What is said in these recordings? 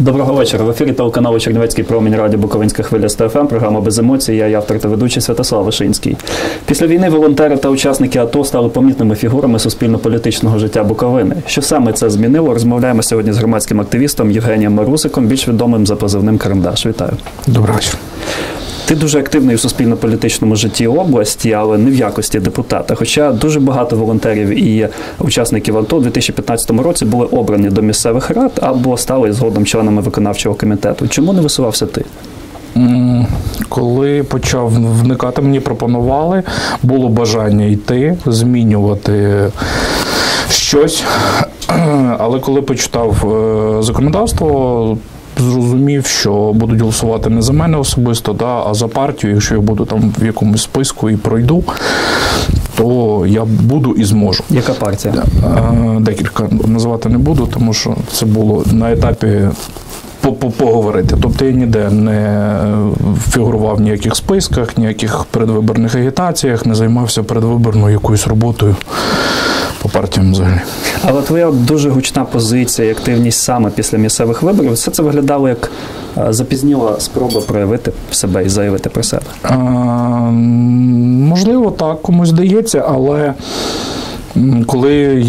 Доброго вечора. В ефірі телеканалу Чернівецький промінь радіо Буковинська хвиля СТФМ, програма без емоцій. Я я автор та ведучий Святослав Вишинський. Після війни волонтери та учасники АТО стали помітними фігурами суспільно-політичного життя Буковини. Що саме це змінило? Розмовляємо сьогодні з громадським активістом Євгенієм Марусиком, більш відомим за позивним Карандаш. Вітаю. Доброго вечора. Ти дуже активний у суспільно-політичному житті області, але не в якості депутата. Хоча дуже багато волонтерів і учасників АТО у 2015 році були обрані до місцевих рад або стали згодом членами виконавчого комітету. Чому не висувався ти? Коли почав вникати, мені пропонували, було бажання йти, змінювати щось. Але коли почитав е, законодавство, зрозумів, що будуть голосувати не за мене особисто, да, а за партію. Якщо я буду там в якомусь списку і пройду, то я буду і зможу. Яка партія? Декілька називати не буду, тому що це було на етапі. Поговорити. Тобто я ніде не фігурував в ніяких списках, ніяких передвиборних агітаціях, не займався передвиборною якоюсь роботою по партіям взагалі. Але твоя дуже гучна позиція і активність саме після місцевих виборів, все це виглядало як запізніла спроба проявити себе і заявити про себе. А, можливо, так комусь здається, але. Коли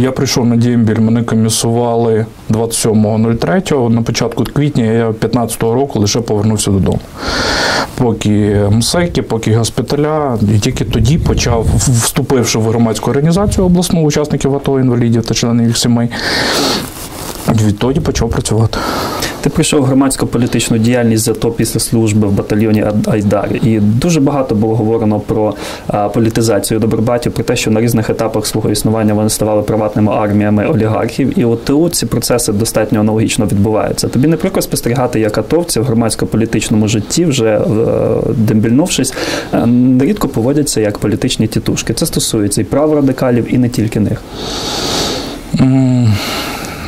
я прийшов на Дімбіль, мене комісували 27.03, на початку квітня я 15-го року лише повернувся додому. Поки МСЕКи, поки госпіталя, і тільки тоді почав, вступивши в громадську організацію обласну учасників АТО, інвалідів та членів їх сімей, відтоді почав працювати. Ти прийшов громадську політичну діяльність зато після служби в батальйоні Айдар. І дуже багато було говорено про політизацію добробатів, про те, що на різних етапах свого існування вони ставали приватними арміями олігархів. І от ТУ ці процеси достатньо аналогічно відбуваються. Тобі не прикро спостерігати, як атовці в громадсько-політичному житті, вже е, дембільнувшись, е, рідко поводяться як політичні тітушки. Це стосується і прав радикалів, і не тільки них.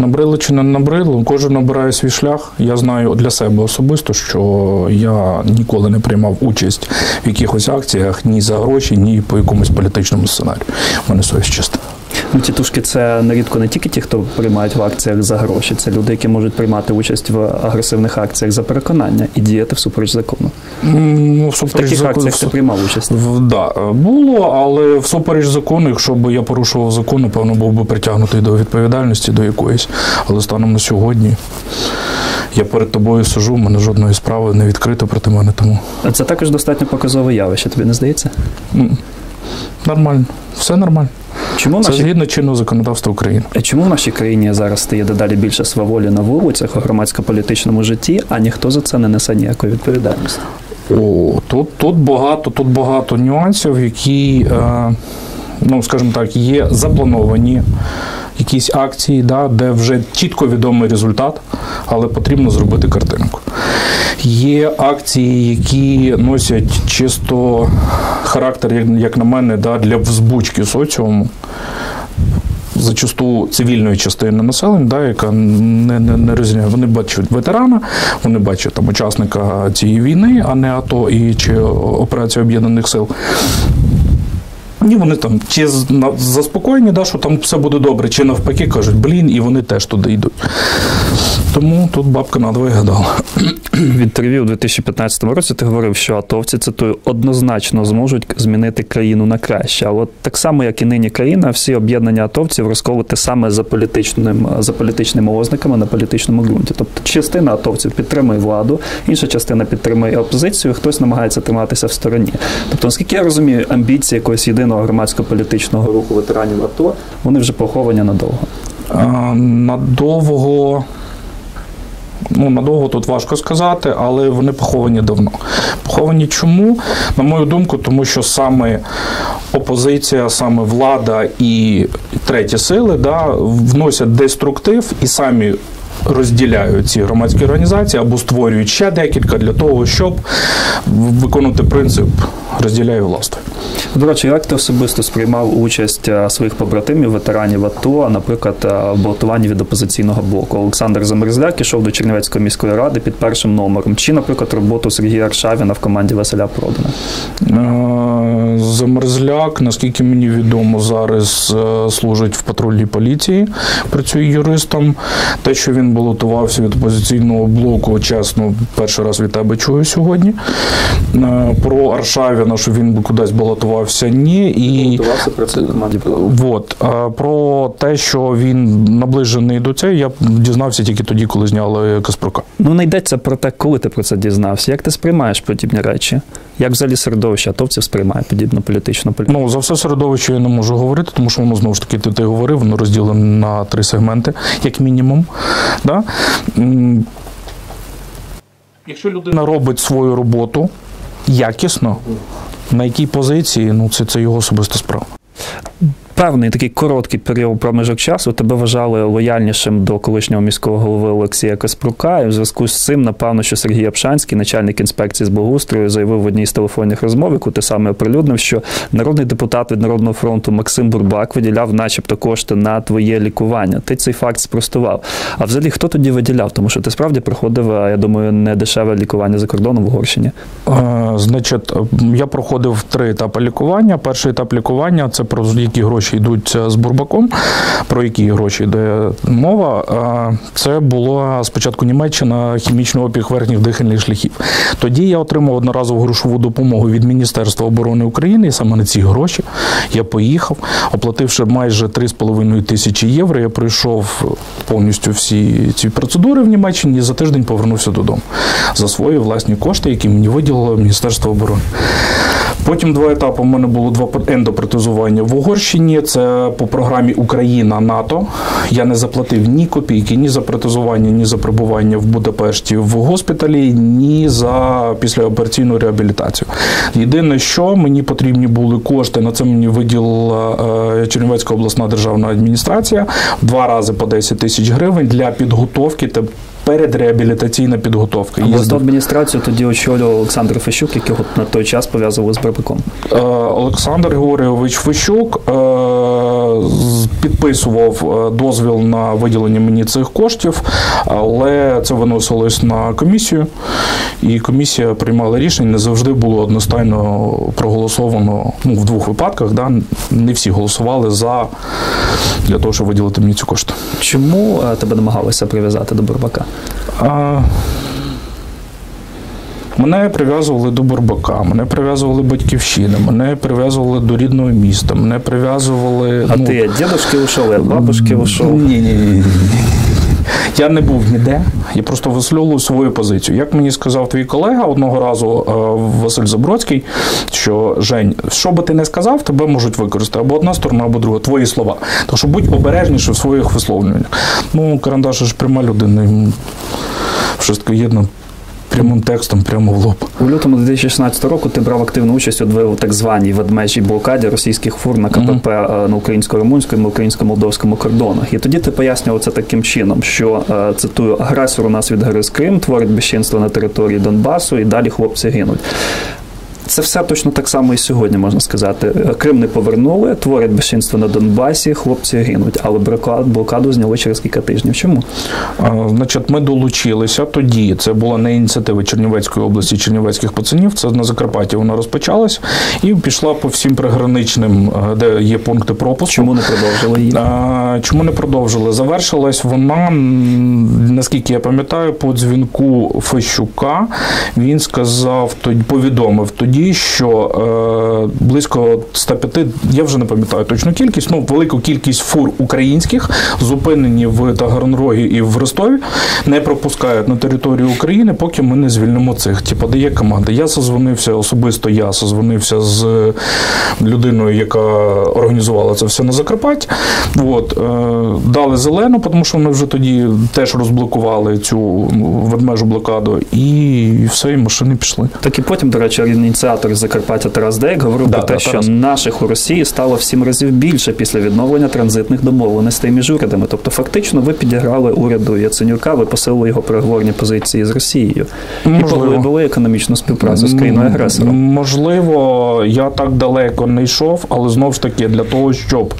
Набрило чи не набрило, кожен обирає свій шлях. Я знаю для себе особисто, що я ніколи не приймав участь в якихось акціях ні за гроші, ні по якомусь політичному сценарію. У мене совість чиста. Ну, тітушки це нерідко не тільки ті, хто приймають в акціях за гроші, це люди, які можуть приймати участь в агресивних акціях за переконання і діяти всупереч закону. Ну, в таких закон... акціях ти приймав участь? В, да, було, але всупереч закону, якщо б я порушував закон, напевно, був би притягнутий до відповідальності до якоїсь. Але станом на сьогодні. Я перед тобою сижу, в мене жодної справи не відкрито проти мене. тому. Це також достатньо показове явище, тобі не здається? Нормально, все нормально. Чому Це наші... згідно чинного законодавства України. А чому в нашій країні зараз стає дедалі більше сваволі на вулицях у громадсько-політичному житті, а ніхто за це не несе ніякої відповідальності? О, тут тут багато, тут багато нюансів, які, е, ну скажімо так, є заплановані. Якісь акції, да, де вже чітко відомий результат, але потрібно зробити картинку. Є акції, які носять чисто характер, як, на мене, да, для взбучки соціуму. Зачасту цивільної частини населення, да, яка не не, не розрізняє. Вони бачать ветерана, вони бачать там учасника цієї війни, а не АТО і чи операції Об'єднаних Сил. Ні, вони там чи заспокоєні, да, що там все буде добре, чи навпаки кажуть, блін, і вони теж туди йдуть. Тому тут бабка надвоє гадала. В інтерв'ю у 2015 році ти говорив, що атовці цитую однозначно зможуть змінити країну на краще. А от так само, як і нині країна, всі об'єднання атовців розколоти саме за політичним за політичними ознаками на політичному ґрунті. Тобто частина атовців підтримує владу, інша частина підтримує опозицію, хтось намагається триматися в стороні. Тобто, наскільки я розумію, амбіції якогось єдиного громадсько-політичного руху ветеранів АТО вони вже поховані надовго. Надовго ну надовго тут важко сказати, але вони поховані давно. Поховані чому? На мою думку, тому що саме опозиція, саме влада і треті сили да, вносять деструктив і самі. Розділяють ці громадські організації або створюють ще декілька для того, щоб виконувати принцип розділяю власне. До речі, як ти особисто сприймав участь своїх побратимів, ветеранів АТО, наприклад, в балотуванні від опозиційного блоку? Олександр Замерзляк ішов до Чернівецької міської ради під першим номером. Чи, наприклад, роботу Сергія Аршавіна в команді Василя Продана? Замерзляк, наскільки мені відомо, зараз служить в патрульній поліції, працює юристом. Те, що він балотувався від опозиційного блоку, чесно, перший раз від тебе чую сьогодні. Про Аршавіна, що він кудись балотувався, ні. І Вот. Про те, що він наближений до цього, я дізнався тільки тоді, коли зняли Каспрука. Ну, не йдеться про те, коли ти про це дізнався. Як ти сприймаєш подібні речі? Як взагалі середовище атовців сприймає подібну політичну політику? Ну, за все середовище я не можу говорити, тому що воно знову ж таки, ти, ти говорив, воно розділено на три сегменти, як мінімум. Да? Якщо людина робить свою роботу якісно, на якій позиції, ну це, це його особиста справа певний такий короткий період проміжок часу тебе вважали лояльнішим до колишнього міського голови Олексія Каспрука. І в зв'язку з цим, напевно, що Сергій Апшанський, начальник інспекції з благоустрою, заявив в одній з телефонних розмов, яку ти саме оприлюднив, що народний депутат від Народного фронту Максим Бурбак виділяв, начебто, кошти на твоє лікування. Ти цей факт спростував. А взагалі, хто тоді виділяв? Тому що ти справді проходив, я думаю, не дешеве лікування за кордоном в Угорщині. Значить, я проходив три етапи лікування. Перший етап лікування це про які гроші гроші йдуть з Бурбаком, про які гроші йде мова. Це була спочатку Німеччина хімічний опіг верхніх дихальних шляхів. Тоді я отримав одноразову грошову допомогу від Міністерства оборони України, і саме на ці гроші я поїхав, оплативши майже 3,5 тисячі євро. Я пройшов повністю всі ці процедури в Німеччині і за тиждень повернувся додому за свої власні кошти, які мені виділило Міністерство оборони. Потім два етапи. У мене було два ендопротезування в Угорщині. Це по програмі Україна НАТО. Я не заплатив ні копійки, ні за протезування, ні за перебування в Будапешті в госпіталі, ні за післяопераційну реабілітацію. Єдине, що мені потрібні були кошти, на це мені виділила е, Чернівецька обласна державна адміністрація два рази по 10 тисяч гривень для підготовки та передреабілітаційна підготовка. Обласну адміністрацію тоді очолював Олександр Фещук, якого на той час пов'язували з Барбаком. Е, Олександр Георгійович Фещук е, підписував е, дозвіл на виділення мені цих коштів, але це виносилось на комісію, і комісія приймала рішення. Не завжди було одностайно проголосовано ну, в двох випадках. Да, Не всі голосували за для того, щоб виділити мені ці кошти. Чому тебе намагалися прив'язати до Барбака? А, Мене прив'язували до Бурбака, мене прив'язували батьківщини, мене прив'язували до рідного міста, мене прив'язували. А ну, ти дідушки ушов, бабушки ушов? Ні, ні, ні. Я не був ніде, я просто висловлював свою позицію. Як мені сказав твій колега одного разу, е, Василь Забродський, що Жень, що би ти не сказав, тебе можуть використати або одна сторона, або друга, твої слова. Тому що будь обережніше в своїх висловлюваннях. Ну, Карандаш ж пряма людина, таке єдно прямим текстом, прямо в лоб. У лютому 2016 року ти брав активну участь у так званій ведмежій блокаді російських фур на КПП mm-hmm. на українсько-румунському, українсько-молдовському кордонах. І тоді ти пояснював це таким чином, що е, цитую агресор у нас відгриз Крим, творить безчинство на території Донбасу, і далі хлопці гинуть. Це все точно так само і сьогодні можна сказати. Крим не повернули, творять безчинство на Донбасі, хлопці гинуть, але блокаду зняли через кілька тижнів. Чому? А, значить, ми долучилися тоді. Це була не ініціатива Чернівецької області, Чернівецьких пацанів. Це на Закарпатті вона розпочалась і пішла по всім приграничним, де є пункти пропуску. Чому не продовжили її? А, Чому не продовжили? Завершилась вона, наскільки я пам'ятаю, по дзвінку Фещука. Він сказав, повідомив тоді тоді, що е, близько 105, я вже не пам'ятаю точну кількість, ну велику кількість фур українських зупинені в Таганрогі і в Ростові, не пропускають на територію України, поки ми не звільнимо цих. Типу, де є команда. Я созвонився особисто. Я созвонився з людиною, яка організувала це все на Закарпатті. От, е, дали зелену, тому що вони вже тоді теж розблокували цю ведмежу блокаду, і все, і машини пішли. Так і потім, до речі, ініціатор Закарпаття Тарас Дейк говорив Да, про те, да, що наших у Росії стало в сім разів більше після відновлення транзитних домовленостей між урядами. Тобто, фактично, ви підіграли уряду Яценюка, ви посилили його переговорні позиції з Росією і Можливо. поглибили економічну співпрацю з країною агресором. Можливо, я так далеко не йшов, але знову ж таки для того, щоб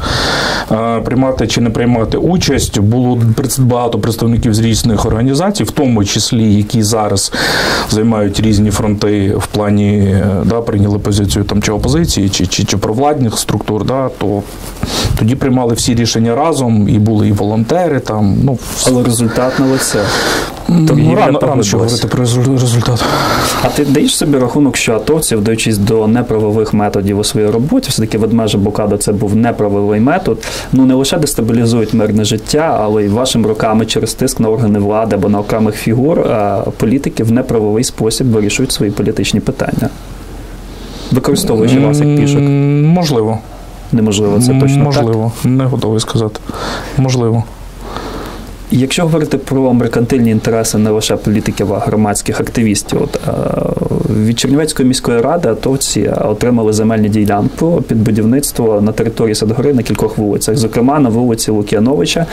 е, приймати чи не приймати участь, було багато представників з різних організацій, в тому числі які зараз займають різні фронти в плані е, да, прийняли позицію там чи опозиції, чи, чи, чи провладних структур, да, то тоді приймали всі рішення разом, і були і волонтери там. Ну, Але результат на лице. ну, торгівля рано, рано ще говорити про результат. А ти даєш собі рахунок, що атовці, вдаючись до неправових методів у своїй роботі, все-таки ведмежа блокада це був неправовий метод. Ну не лише дестабілізують мирне життя, але й вашим роками через тиск на органи влади або на окремих фігур а, політики в неправовий спосіб вирішують свої політичні питання. Використовуючи вас як пішок. Можливо. Неможливо, це точно так. Можливо, не готовий сказати. Можливо. Якщо говорити про меркантильні інтереси не лише політиків, а громадських активістів, от, е, від Чернівецької міської ради атовці отримали земельні ділянку під будівництво на території Садгори на кількох вулицях, зокрема на вулиці Лук'яновича.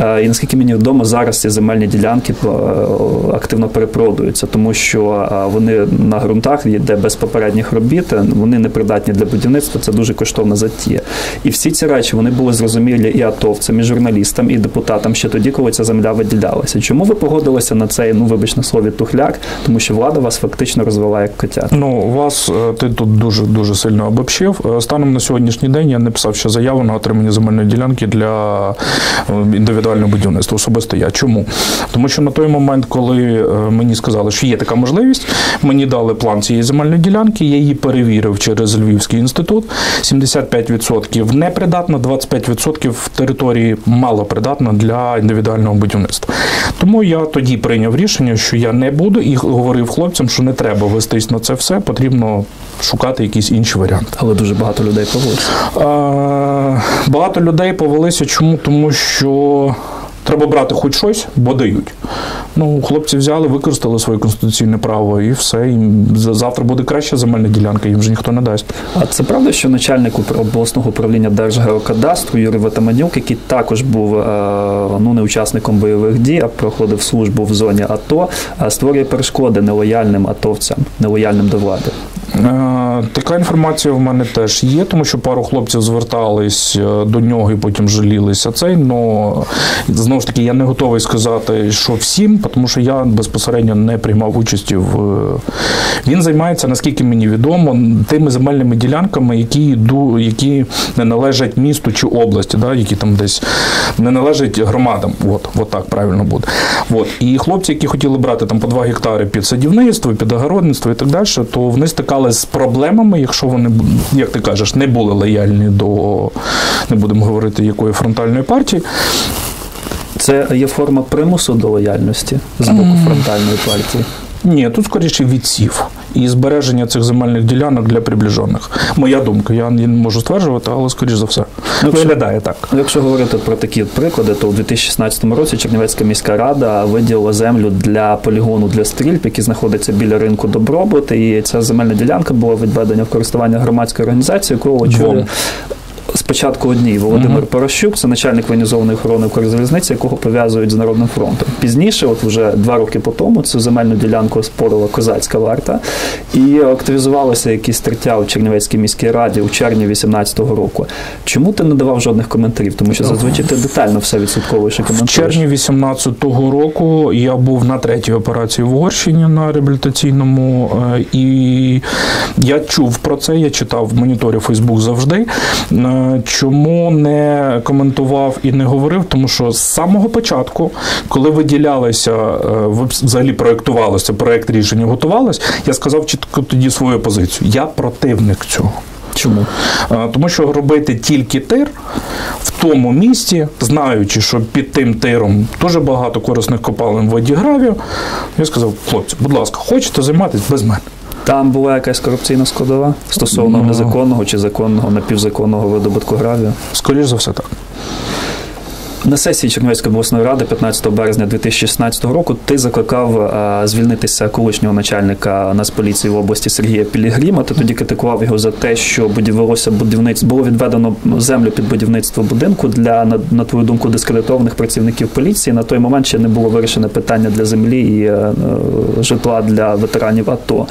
Е, І наскільки мені відомо, зараз ці земельні ділянки е, активно перепродуються, тому що вони на ґрунтах, де без попередніх робіт, вони не придатні для будівництва. Це дуже коштовна затія. І всі ці речі вони були зрозумілі і атовцям, і журналістам, і депутатам ще тоді, коли ця земля виділялася. Чому ви погодилися на цей, ну вибач на слові, тухляк? Тому що влада вас фактично розвела як котят. Ну, вас е, ти тут дуже дуже сильно обобщив. Е, Станом на сьогоднішній день я не писав ще заяву на отримання земельної ділянки для е, індивідуального будівництва. Особисто я. Чому? Тому що на той момент, коли мені сказали, що є така можливість, мені дали план цієї земельної ділянки, я її перевірив через Львівський інститут. 75% непридатна, 25% території малопридатна для індивідуального будівництва. Тому я тоді прийняв рішення, що я не буду, і говорив хлопцям, що не треба вестись на це все, потрібно шукати якісь інші варіанти. Але дуже багато людей повелося. Е, Багато людей повелися. Чому? Тому що треба брати хоч щось, бо дають. Ну, хлопці взяли, використали своє конституційне право і все. Їм за- завтра буде краща земельна ділянка, їм вже ніхто не дасть. А це правда, що начальник обласного управління Держгеокадастру Юрій Ватаманюк, який також був е, ну не учасником бойових дій, а проходив службу в зоні АТО, е, створює перешкоди нелояльним атовцям, нелояльним до влади. Е, Така інформація в мене теж є, тому що пару хлопців звертались е, до нього і потім жалілися цей. Но знову ж таки я не готовий сказати, що всім, тому що я безпосередньо не приймав участі в. Він займається, наскільки мені відомо, тими земельними ділянками, які йду, які не належать місту чи області, да, які там десь не належать громадам. От, от так правильно буде. От. І хлопці, які хотіли брати там по 2 гектари під садівництво, під огородництво і так далі, то вони стикалися з проблемами, якщо вони, як ти кажеш, не були лояльні до, не будемо говорити, якої фронтальної партії. Це є форма примусу до лояльності з боку фронтальної партії. Ні, тут скоріше відсів і збереження цих земельних ділянок для приближених. Моя думка, я не можу стверджувати, але скоріш за все. Виглядає так. Якщо говорити про такі приклади, то у 2016 році Чернівецька міська рада виділила землю для полігону для стрільб, який знаходиться біля ринку Добробут. І ця земельна ділянка була відведена в користування громадської організації, яку очолює. Спочатку одній Володимир Порощук, це начальник воєнізованої охорони Укрзалізниці, якого пов'язують з Народним фронтом. Пізніше, от вже два роки по тому, цю земельну ділянку спорила козацька варта, і активізувалося якісь стриття у Чернівецькій міській раді у червні 2018 року. Чому ти не давав жодних коментарів? Тому що зазвичай ти детально все відслідковуєш і В коментуєш. червні 2018 року я був на третій операції в Угорщині на реабілітаційному, е, і я чув про це, я читав в моніторі Фейсбук завжди. Чому не коментував і не говорив? Тому що з самого початку, коли виділялися, е, взагалі проєктувалося, проєкт рішення готувалось, я сказав чітко тоді свою позицію. Я противник цього. Чому? Е, Тому що робити тільки тир в тому місці, знаючи, що під тим тиром дуже багато корисних копалин в воді гравію, я сказав, хлопці, будь ласка, хочете займатися без мене. Там була якась корупційна складова стосовно Ну. незаконного чи законного напівзаконного видобутку гравію. Скоріше за все так. На сесії Чернівецької обласної ради 15 березня 2016 року ти закликав звільнитися колишнього начальника Нацполіції в області Сергія Пілігріма. Ти тоді критикував його за те, що будівелося будівництво було відведено землю під будівництво будинку для на, твою думку дискредитованих працівників поліції. На той момент ще не було вирішене питання для землі і е, е, житла для ветеранів АТО.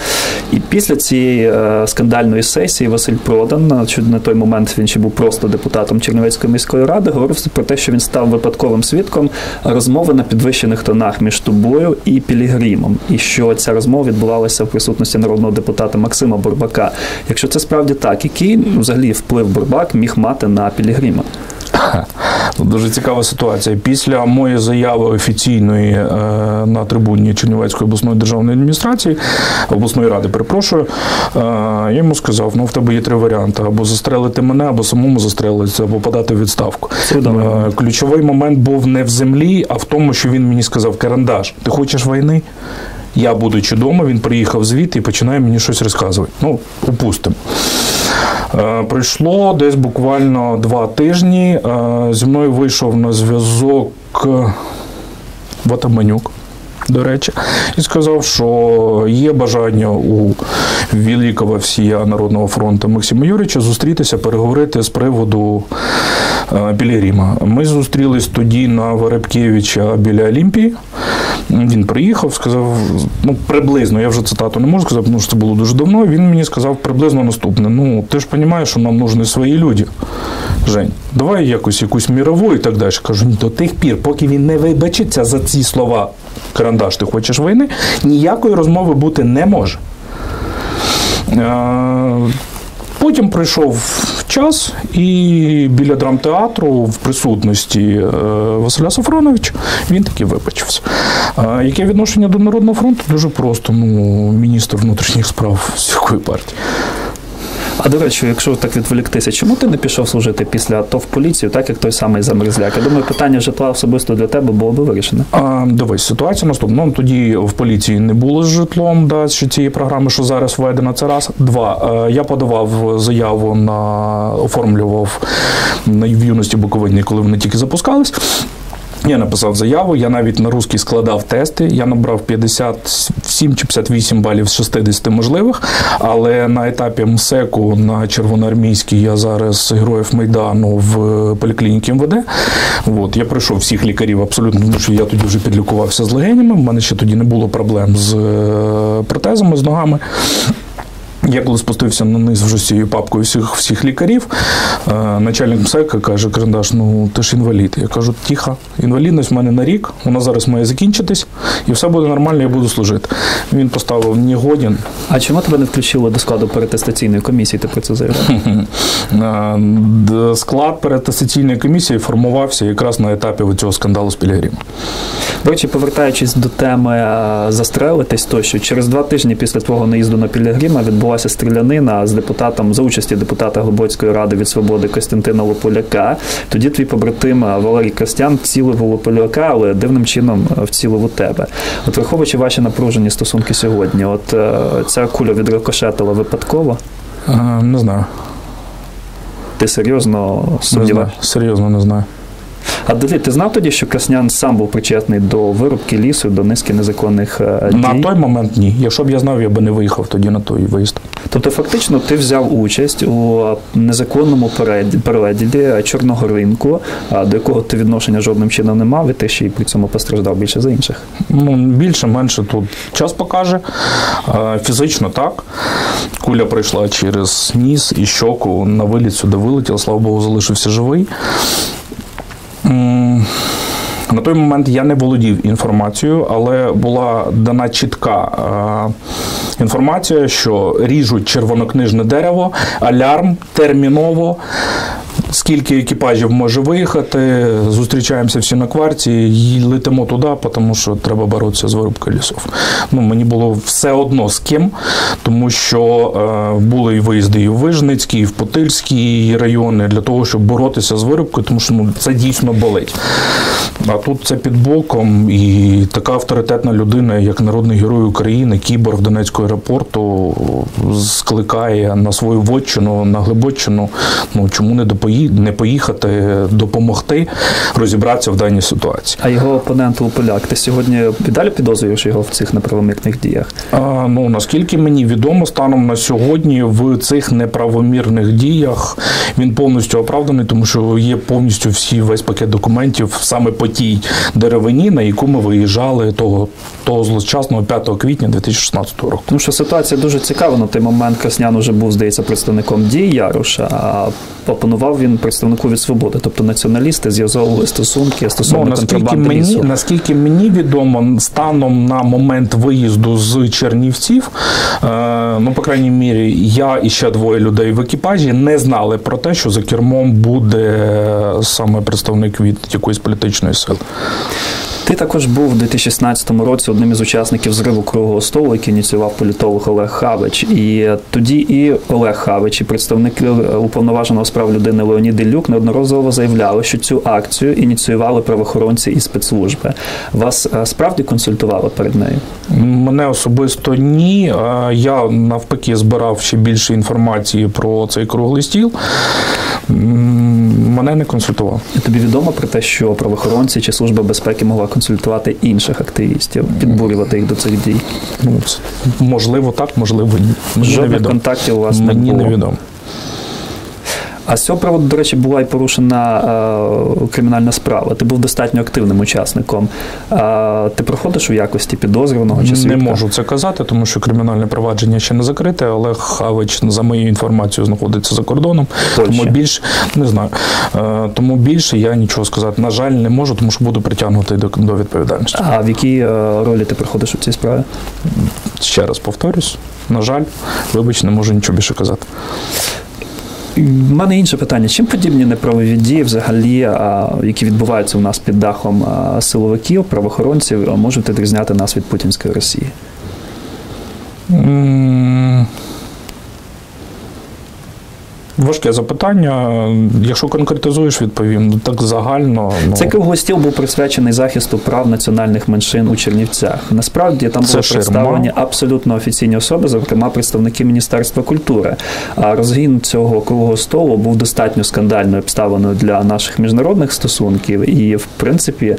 І після цієї е, скандальної сесії Василь Продан, на той момент він ще був просто депутатом Чернівецької міської ради, говорив про те, що він став випадковим свідком розмови на підвищених тонах між тобою і Пілігримом, і що ця розмова відбувалася в присутності народного депутата Максима Бурбака. Якщо це справді так, який взагалі вплив Бурбак міг мати на Пілігрима? Дуже цікава ситуація. Після моєї заяви офіційної е, на трибуні Чернівецької обласної державної адміністрації, обласної ради, перепрошую, е, я йому сказав: ну в тебе є три варіанти: або застрелити мене, або самому застрелитися, або подати в відставку. Е, ключовий момент був не в землі, а в тому, що він мені сказав: Карандаш, ти хочеш війни? Я, будучи вдома, він приїхав звідти і починає мені щось розказувати. Ну, упустимо. Е, пройшло десь буквально два тижні. Е, зі мною вийшов на зв'язок е, Ватаманюк. До речі, і сказав, що є бажання у великого всія Народного фронту Максима Юрійовича зустрітися, переговорити з приводу біля Ріма. Ми зустрілись тоді на Веребкевича біля Олімпії. Він приїхав, сказав, ну приблизно, я вже цитату не можу сказати, тому що це було дуже давно. Він мені сказав приблизно наступне. Ну, ти ж розумієш, що нам нужні свої люди. Жень, давай якось якусь мірову і так далі. Кажу, до тих пір, поки він не вибачиться за ці слова, карандаш, ти хочеш війни, ніякої розмови бути не може. Потім пройшов час, і біля драмтеатру в присутності е, Василя Сафроновича він таки вибачився. Яке відношення до Народного фронту? Дуже просто. Ну, міністр внутрішніх справ з якої партії. А до речі, якщо так відволіктися, чому ти не пішов служити після АТО в поліцію, так як той самий замерзляк? Я думаю, питання житла особисто для тебе було би вирішене. А, Дивись, ситуація наступна. Ну, тоді в поліції не було з житлом, да, ще цієї програми, що зараз введена. Це раз. Два. Е, я подавав заяву на оформлював в юності Буковині, коли вони тільки запускались. Я написав заяву, я навіть на русський складав тести. Я набрав 57 чи 58 балів з 60 можливих. Але на етапі МСЕКу на червоноармійській я зараз героїв Майдану в поліклініці МВД. От, я пройшов всіх лікарів абсолютно, тому що я тоді вже підлікувався з легенями. У мене ще тоді не було проблем з е, протезами, з ногами. Я коли спустився на низ вже з цією папкою всіх всіх лікарів, е, начальник МСЕКа каже, Карандаш, ну ти ж інвалід. Я кажу, тихо, інвалідність в мене на рік, вона зараз має закінчитись, і все буде нормально, я буду служити. Він поставив не годен. А чому тебе не включили до складу перетестаційної комісії? Ти про це заявляв? Е, склад перетестаційної комісії формувався якраз на етапі цього скандалу з Пілігрім. До речі, повертаючись до теми е, застрелитись, то що через два тижні після твого наїзду на Пілігрима відбулася відбулася стрілянина з депутатом за участі депутата Глибоцької ради від свободи Костянтина Лополяка. Тоді твій побратим Валерій Костян вцілив у Лополяка, але дивним чином вцілив у тебе. От враховуючи ваші напружені стосунки сьогодні, от е, ця куля відрикошетила випадково? А, не знаю. Ти серйозно сумніваєш? Серйозно не знаю. А Давид, ти знав тоді, що Краснян сам був причетний до вирубки лісу, до низки незаконних е, дій? На той момент ні. Якщо б я знав, я би не виїхав тоді на той виїзд. Тобто, фактично, ти взяв участь у незаконному переділі чорного ринку, до якого ти відношення жодним чином не мав, і ти ще й при цьому постраждав більше за інших. Ну, більше, менше тут час покаже. Фізично так. Куля прийшла через ніс і щоку на виліт сюди вилетіла, слава Богу, залишився живий. На той момент я не володів інформацією, але була дана чітка е, інформація, що ріжуть червонокнижне дерево, алярм терміново скільки екіпажів може виїхати. Зустрічаємося всі на кварті і летимо туди, тому що треба боротися з вирубкою лісів. Ну, Мені було все одно з ким, тому що е, були і виїзди і в Вижницький, і в Потильський райони для того, щоб боротися з вирубкою, тому що ну, це дійсно болить. А тут це під боком, і така авторитетна людина, як народний герой України, кіборг Донецького аеропорту, скликає на свою вотчину, на глибочину. Ну чому не допоїхати? Не поїхати допомогти розібратися в даній ситуації. А його опонент Луполяк, ти сьогодні далі підозрюєш його в цих неправомірних діях? А, ну наскільки мені відомо, станом на сьогодні в цих неправомірних діях він повністю оправданий, тому що є повністю всі весь пакет документів саме по тій деревині, на яку ми виїжджали того того злочасного 5 квітня 2016 року. Тому що ситуація дуже цікава. На той момент Краснян уже був, здається, представником дій Яруша, а опанував він представнику від свободи, тобто націоналісти зв'язовували стосунки стосовно ну, наскільки мені, лісу. Наскільки мені відомо, станом на момент виїзду з Чернівців, е, ну, по крайній мірі, я і ще двоє людей в екіпажі не знали про те, що за кермом буде саме представник від якоїсь політичної сили. Ти також був у 2016 році одним із учасників зриву круглого столу, який ініціював політолог Олег Хавич. І тоді і Олег Хавич, і представники уповноваженого справ людини Леонід Ілюк неодноразово заявляли, що цю акцію ініціювали правоохоронці і спецслужби. Вас е, справді консультували перед нею? Мене особисто ні. Е, Я навпаки збирав ще більше інформації про цей круглий стіл. Мене не консультував. Тобі відомо про те, що правоохоронці чи служба безпеки могла консультувати інших активістів, підбурювати їх до цих дій? Ну, можливо так, можливо ні. Жодних контактів у вас не Мені було. невідомо. А з цього приводу, до речі, була і порушена е, кримінальна справа. Ти був достатньо активним учасником. Е, ти проходиш у якості підозрюваного чи свідка? Не можу це казати, тому що кримінальне провадження ще не закрите. Олег Хавич, за моєю інформацією, знаходиться за кордоном. Польща. Тому більше не знаю. Е, Тому більше я нічого сказати. На жаль, не можу, тому що буду притягнути до, до відповідальності. А в якій е, ролі ти проходиш у цій справі? Ще раз повторюсь. На жаль, вибач, не можу нічого більше казати. У мене інше питання: чим подібні неправові дії, взагалі, які відбуваються у нас під дахом силовиків, правоохоронців, можуть відрізняти нас від путінської Росії? Важке запитання. Якщо конкретизуєш, відповім. Ну, Так загально. Ну, круглий стіл був присвячений захисту прав національних меншин у Чернівцях. Насправді там Це були ширма. представлені абсолютно офіційні особи, зокрема представники Міністерства культури. А розгін цього круглого столу був достатньо скандальною обставиною для наших міжнародних стосунків. І, в принципі,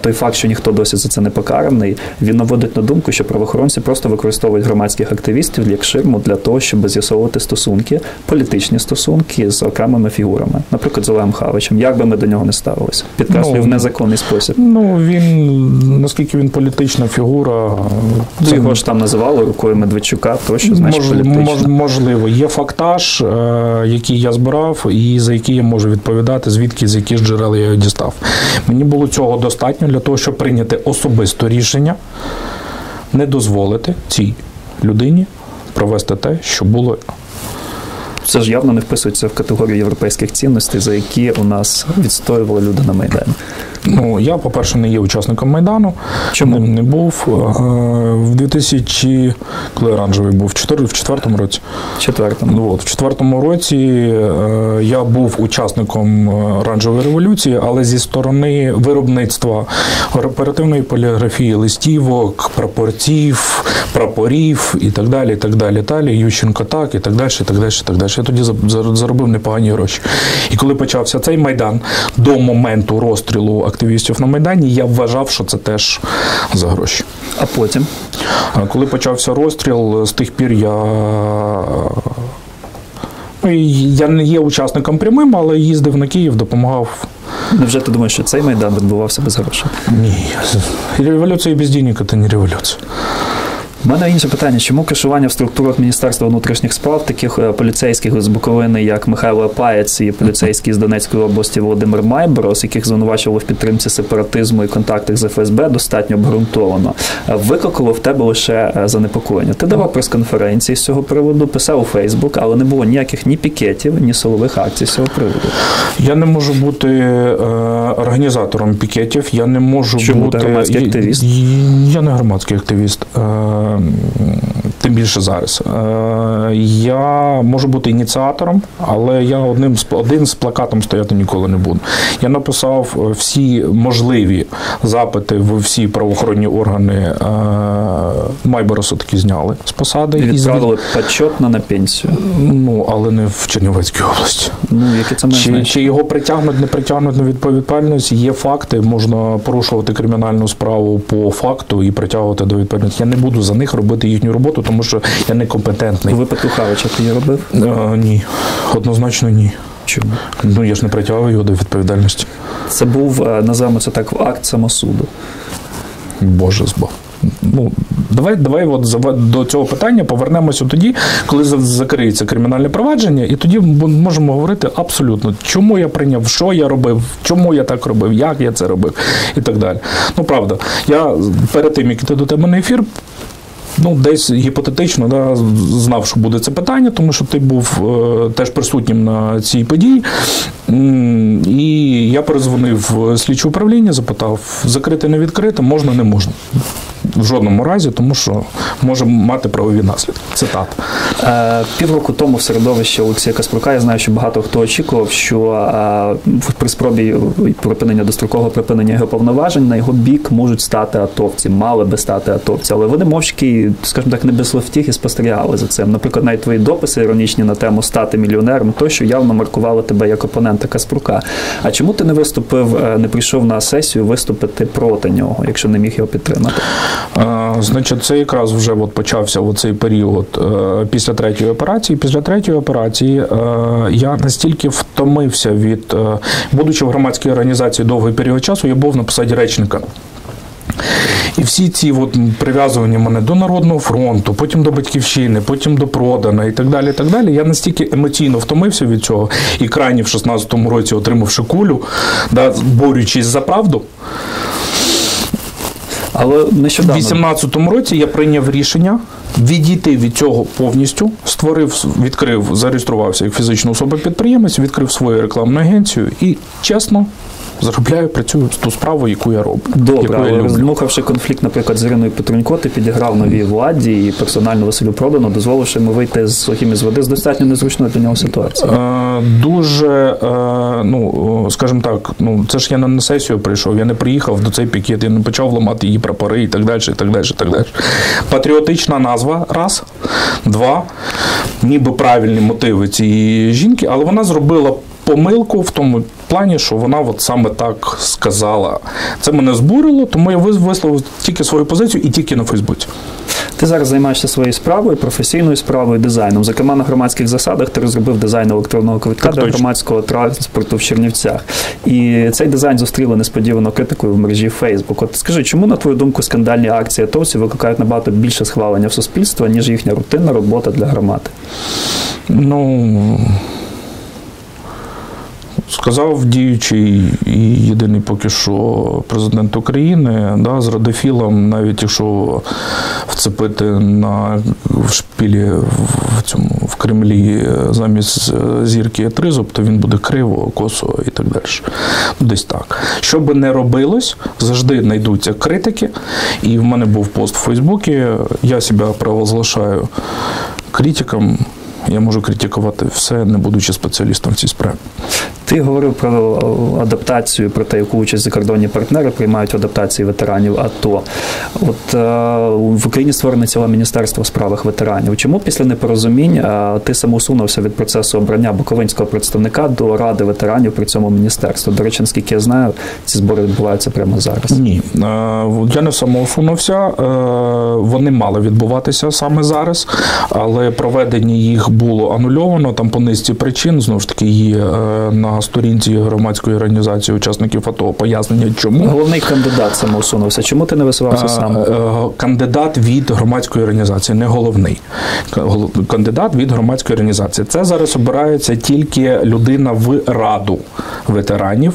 той факт, що ніхто досі за це не покараний, він наводить на думку, що правоохоронці просто використовують громадських активістів як ширму для того, щоб з'ясовувати стосунки, політичні стосунки з окремими фігурами, наприклад, з Олегом Хавичем. Як би ми до нього не ставилися, підкреслюю в Ну, незаконний спосіб. Ну, він, наскільки він політична фігура, це його ж там називали рукою Медведчука, тощо значить мож- можливо. Є фактаж, е, який я збирав, і за який я можу відповідати, звідки з яких джерел я його дістав. Мені було цього достатньо для того, щоб прийняти особисто рішення, не дозволити цій людині провести те, що було Це ж явно не вписується в категорію європейських цінностей, за які у нас відстоювали люди на Майдані. Ну, я, по-перше, не є учасником Майдану. Чому? Ним не був. Е, В 2000, коли оранжевий був, в 4 четвертому році. Четвертому. Ну, от, в четвертому році е, я був учасником е, оранжевої революції, але зі сторони виробництва оперативної поліграфії, листівок, прапорців, прапорів і так далі. і так далі, далі. Ющенко так, і так далі, і так далі, і так далі. Я тоді за- за- заробив непогані гроші. І коли почався цей майдан, до моменту розстрілу активістів на Майдані, я вважав, що це теж за гроші. А потім Коли почався розстріл, з тих пір я. Ну, я не є учасником прямим, але їздив на Київ, допомагав. невже ти думаєш, що цей майдан відбувався без грошей? Ні. Революція без денег – це не революція. У мене інше питання: чому кришування в структурах Міністерства внутрішніх справ таких е, поліцейських з Буковини, як Михайло Паєць і поліцейський з Донецької області Володимир Майборос, яких звинувачували в підтримці сепаратизму і контактах з ФСБ, достатньо обґрунтовано, е, викликало в тебе лише е, занепокоєння. Ти давав прес-конференції з цього приводу, писав у Фейсбук, але не було ніяких ні пікетів, ні силових акцій з цього приводу. Я не можу бути е, організатором пікетів, я не можу Чому ти бути. громадський я- активіст? Я, не громадський активіст. Е, うん。Тим більше зараз. Е, Я можу бути ініціатором, але я одним з один з плакатом стояти ніколи не буду. Я написав е, всі можливі запити в всі правоохоронні органи. Е, Майбороса таки зняли з посади. І і почетно на пенсію. Ну, але не в Чернівецькій області. Ну, які це Чи, чи його притягнуть, не притягнуть на відповідальність? Є факти, можна порушувати кримінальну справу по факту і притягувати до відповідальності. Я не буду за них робити їхню роботу, тому що я некомпетентний. випадку Хавича ти її робив? Е, ні, однозначно ні. Чому? Ну я ж не притягую його до відповідальності. Це був, е, називаємо це так, акт самосуду. Боже збав. Ну, давай, давай от до цього питання повернемося тоді, коли за- закриється кримінальне провадження, і тоді ми можемо говорити абсолютно, чому я прийняв, що я робив, чому я так робив, як я це робив і так далі. Ну, правда, я перед тим, як іти до тебе на ефір, Ну, десь гіпотетично да, знав, що буде це питання, тому що ти був е, теж присутнім на цій події. І я перезвонив в слідче управління, запитав, закрити не відкрити, можна, не можна. В жодному разі, тому що може мати правові наслідки. Цитат. Е, Півроку тому в середовищі Олексія Каспрука я знаю, що багато хто очікував, що е, при спробі припинення дострокового припинення його повноважень на його бік можуть стати атовці, мали би стати атовці, але вони мовчки, скажімо так, не без словтіх і спостерігали за цим. Наприклад, навіть твої дописи іронічні на тему стати мільйонером, то що явно маркували тебе як опонента Каспрука. А чому ти не виступив, е, не прийшов на сесію виступити проти нього, якщо не міг його підтримати? Е, Значить, це якраз вже от почався оцей період е, після третьої операції. Після третьої операції е, я настільки втомився від, будучи в громадській організації довгий період часу, я був на посаді речника. І всі ці от прив'язування мене до Народного фронту, потім до батьківщини, потім до продана і так далі. і так далі. Я настільки емоційно втомився від цього і крайні в 16-му році, отримавши кулю, да, борючись за правду. Але нещодавно 2018 році я прийняв рішення відійти від цього повністю, створив, відкрив, зареєструвався як фізична особа-підприємець, відкрив свою рекламну агенцію і чесно заробляю, працюю ту справу, яку я роблю. Добре, але люблю. роздмухавши конфлікт, наприклад, з Іриною Петрунько, ти підіграв новій владі і персонально Василю Продану, дозволивши йому вийти з сухим із води з достатньо незручної для нього ситуації. Дуже, е, ну, скажімо так, ну, це ж я не на сесію прийшов, я не приїхав до цей пікет, я не почав ламати її прапори і так далі, і так далі, і так далі. Патріотична назва, раз. Два, ніби правильні мотиви цієї жінки, але вона зробила помилку в тому плані, що вона от саме так сказала. Це мене збурило, тому я висловив тільки свою позицію і тільки на Фейсбуці. Ти зараз займаєшся своєю справою, професійною справою, дизайном. Зокрема, на громадських засадах ти розробив дизайн електронного квитка Так для точно. громадського транспорту в Чернівцях. І цей дизайн зустріли несподівано критикою в мережі Facebook. От скажи, чому, на твою думку, скандальні акції АТОвців викликають набагато більше схвалення в суспільства, ніж їхня рутинна робота для громади? Ну. Сказав діючий і єдиний поки що президент України, да, з радофілом, навіть якщо вцепити на в шпілі в цьому в Кремлі замість е, зірки тризуб, то він буде криво, косо і так далі. Десь так. Що би не робилось, завжди знайдуться критики. І в мене був пост в Фейсбуці. Я себе провозглашаю критиком. Я можу критикувати все, не будучи спеціалістом в цій справі. Ти говорив про адаптацію, про те, яку участь закордонні партнери приймають в адаптації ветеранів АТО. От е, в Україні створено ціле міністерство у справах ветеранів. Чому після непорозумінь е, ти самоусунувся від процесу обрання буковинського представника до ради ветеранів при цьому міністерстві? До речі, наскільки я знаю, ці збори відбуваються прямо зараз. Ні, е, я не самоусунувся. Вони мали відбуватися саме зараз, але проведення їх було анульовано там по низці причин. Знову ж таки, є е, на сторінці громадської організації учасників АТО пояснення, чому. Головний кандидат самоусунувся. Чому ти не висувався сам? е, Кандидат від громадської організації, не головний. Кандидат від громадської організації. Це зараз обирається тільки людина в раду ветеранів.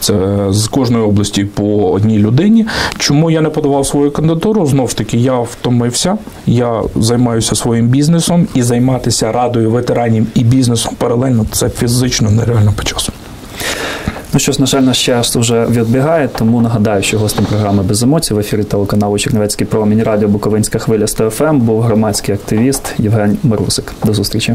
Це з кожної області по одній людині. Чому я не подавав свою кандидатуру? Знову ж таки, я втомився. Я займаюся своїм бізнесом і займатися радою ветеранів і бізнесом паралельно це фізично нереально по часу. Ну що ж, на жаль, наш час вже відбігає, тому нагадаю, що гостем програми без емоцій в ефірі телеканалу Чернівецький промінь радіо Буковинська хвиля 100 ФМ був громадський активіст Євген Марусик. До зустрічі.